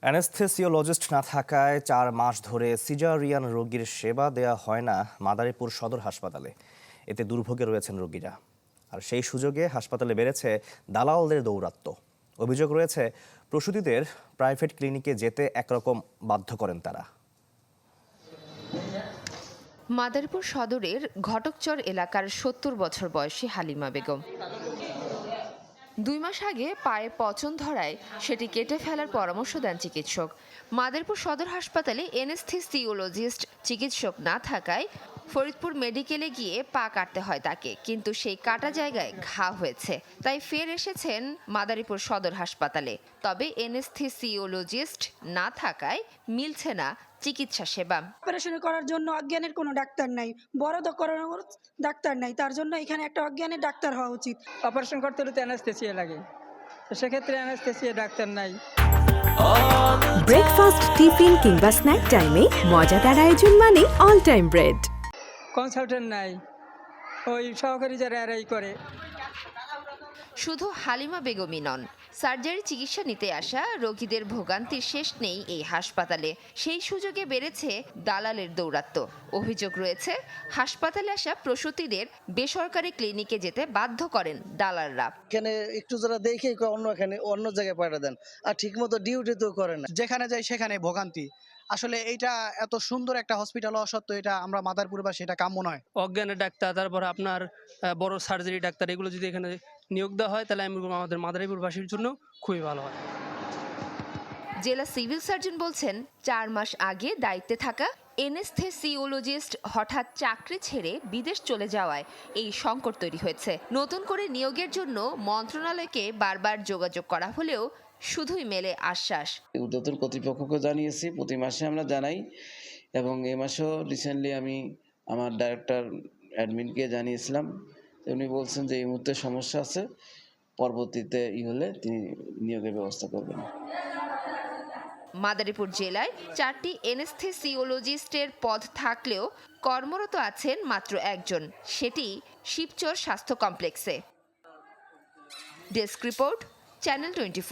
Anaesthesiologist না থাকায় চার মাস ধরে সিজারিয়ান রোগীর সেবা দেয়া হয় না মাদারীপুর সদর হাসপাতালে। এতে দুর্ভোগে রয়েছেন রোগীরা। আর সেই সুযোগে হাসপাতালে বেড়েছে দালালদের দৌরাত্ম্য। অভিযোগ রয়েছে, প্রসূতিদের প্রাইভেট ক্লিনিকে যেতে একরকম বাধ্য করেন তারা। মাদারীপুর সদরের ঘটকচর এলাকার সত্তর বছর বয়সী হালিমা বেগম। দুই মাস আগে পায়ে পচন ধরায় সেটি কেটে ফেলার পরামর্শ দেন চিকিৎসক। মাদারীপুর সদর হাসপাতালে এনেস্থেসিওলজিস্ট চিকিৎসক না থাকায় ফরিদপুর মেডিকেলে গিয়ে পা কাটতে হয় তাকে, কিন্তু সেই কাটা জায়গায় ঘা হয়েছে। তাই ফের এসেছেন মাদারীপুর সদর হাসপাতালে। তবে এনেস্থেসিওলজিস্ট না থাকায় মিলছে না চিকিৎসা সেবা। অপারেশন করার জন্য অজ্ঞানের কোনো ডাক্তার নাই। বড় তো করানোর ডাক্তার নাই। তার জন্য এখানে একটা অজ্ঞানের ডাক্তার হওয়া উচিত। অপারেশন করতে হলে তো অ্যানাস্থেসিয়া লাগে। তো সেক্ষেত্রে অ্যানাস্থেসিয়া ডাক্তার নাই। ব্রেকফাস্ট টিফিন কিংবা স্ন্যাক টাইমে মজাদার আয়োজন মানে অল টাইম ব্রেড কনসালটেন্ট নাই। ওই সহকারী যারা এরাই করে। শুধু হালিমা বেগমই নন। সার্জারি চিকিৎসা নিতে আসা রোগীদের ভোগান্তির শেষ নেই এই হাসপাতালে। সেই সুযোগে বেড়েছে দালালের দৌরাত্ম্য। অভিযোগ রয়েছে হাসপাতালে আসা প্রসূতিদের বেসরকারি ক্লিনিকে যেতে বাধ্য করেন দালালরা। এখানে একটু যারা দেখে অন্য এখানে অন্য জায়গায় পাঠিয়ে দেন আর ঠিক মতো ডিউটি তো করে না। যেখানে যাই সেখানে ভোগান্তি। আসলে এইটা এত সুন্দর একটা হসপিটাল হওয়া সত্ত্বেও এটা আমরা মাদারপুর বা সেটা কাম্য নয়। অজ্ঞানের ডাক্তার তারপর আপনার বড় সার্জারি ডাক্তার এগুলো যদি এখানে নিয়োগ দেওয়া হয় তাহলে আমি বলব আমাদের মাদারীপুরবাসীর জন্য খুবই ভালো হয়। জেলা সিভিল সার্জন বলছেন চার মাস আগে দায়িত্বে থাকা এনেস্থেসিওলজিস্ট হঠাৎ চাকরি ছেড়ে বিদেশ চলে যাওয়ায় এই সংকট তৈরি হয়েছে। নতুন করে নিয়োগের জন্য মন্ত্রণালয়কে বারবার যোগাযোগ করা হলেও শুধুই মেলে আশ্বাস। উদ্যোতন কর্তৃপক্ষকে জানিয়েছি প্রতি মাসে আমরা জানাই এবং এ মাসেও রিসেন্টলি আমি আমার ডাইরেক্টর অ্যাডমিনকে জানিয়েছিলাম উনি বলছেন যে, এই মুহূর্তে সমস্যা আছে, পরবর্তীতে ই হলে তিনি নিয়োগের ব্যবস্থা করবেন। মাদারীপুর জেলায় চারটি এনেস্থেসিওলজিস্টের পদ থাকলেও কর্মরত আছেন মাত্র একজন। সেটি শিবচর স্বাস্থ্য কমপ্লেক্সে। Desk report, channel twenty